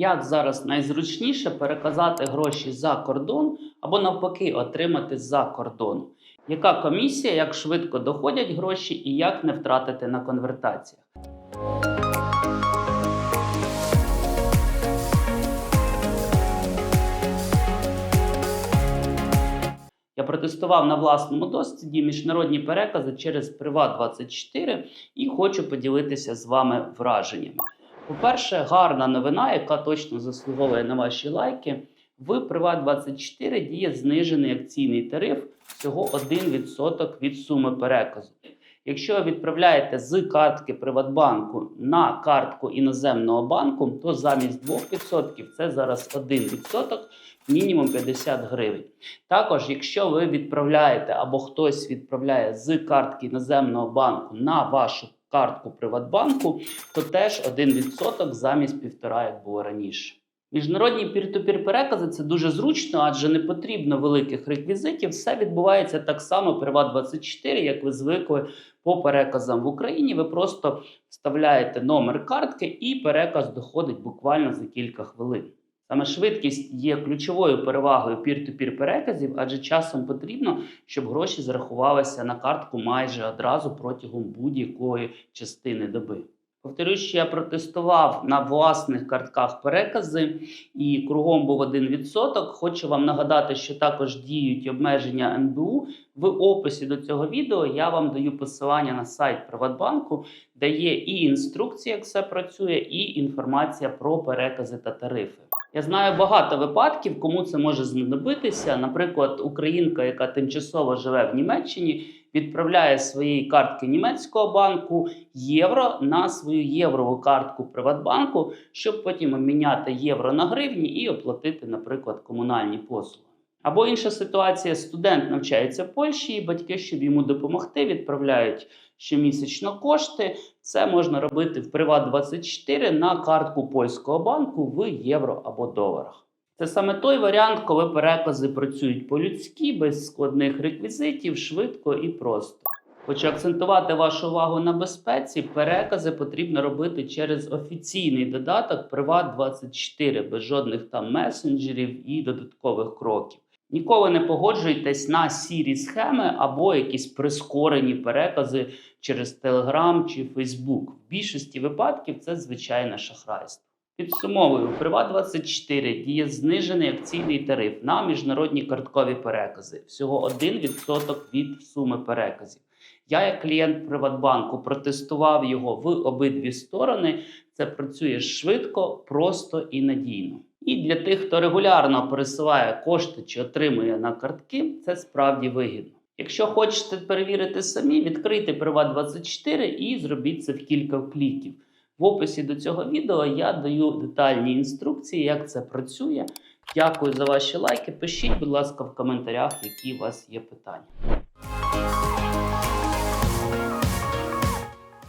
Як зараз найзручніше переказати гроші за кордон або навпаки отримати за кордону? Яка комісія, як швидко доходять гроші і як не втратити на конвертаціях? Я протестував на власному досвіді міжнародні перекази через Privat24 і хочу поділитися з вами враженнями. По-перше, гарна новина, яка точно заслуговує на ваші лайки. В Privat24 діє знижений акційний тариф всього 1% від суми переказу. Якщо ви відправляєте з картки Приватбанку на картку іноземного банку, то замість 2% це зараз 1%, мінімум 50 гривень. Також, якщо ви відправляєте або хтось відправляє з картки іноземного банку на вашу картку Приватбанку, то теж 1% замість 1,5%, як було раніше. Міжнародні пір-ту-пір перекази це дуже зручно, адже не потрібно великих реквізитів. Все відбувається так само Приват24, як ви звикли по переказам в Україні. Ви просто вставляєте номер картки, і переказ доходить буквально за кілька хвилин. Саме швидкість є ключовою перевагою пір-ту-пір переказів, адже часом потрібно, щоб гроші зарахувалися на картку майже одразу протягом будь-якої частини доби. Повторюсь, що я протестував на власних картках перекази і кругом був 1%. Хочу вам нагадати, що також діють обмеження НБУ. В описі до цього відео я вам даю посилання на сайт Приватбанку, де є і інструкція, як все працює, і інформація про перекази та тарифи. Я знаю багато випадків, кому це може знадобитися. Наприклад, українка, яка тимчасово живе в Німеччині, відправляє з своєї картки німецького банку євро на свою єврову картку Приватбанку, щоб потім обміняти євро на гривні і оплатити, наприклад, комунальні послуги. Або інша ситуація: студент навчається в Польщі, і батьки, щоб йому допомогти, відправляють щомісячно кошти. Це можна робити в Приват24 на картку польського банку в євро або доларах. Це саме той варіант, коли перекази працюють по-людськи, без складних реквізитів, швидко і просто. Хочу акцентувати вашу увагу на безпеці. Перекази потрібно робити через офіційний додаток Privat24, без жодних там месенджерів і додаткових кроків. Ніколи не погоджуйтесь на сірі схеми або якісь прискорені перекази через Telegram чи Facebook. В більшості випадків це звичайне шахрайство. Підсумовую, у Privat24 діє знижений акційний тариф на міжнародні карткові перекази. Всього 1% від суми переказів. Я, як клієнт Приватбанку, протестував його в обидві сторони. Це працює швидко, просто і надійно. І для тих, хто регулярно пересилає кошти чи отримує на картки, це справді вигідно. Якщо хочете перевірити самі, відкрийте Privat24 і зробіть це в кілька кліків. В описі до цього відео я даю детальні інструкції, як це працює. Дякую за ваші лайки. Пишіть, будь ласка, в коментарях, які у вас є питання.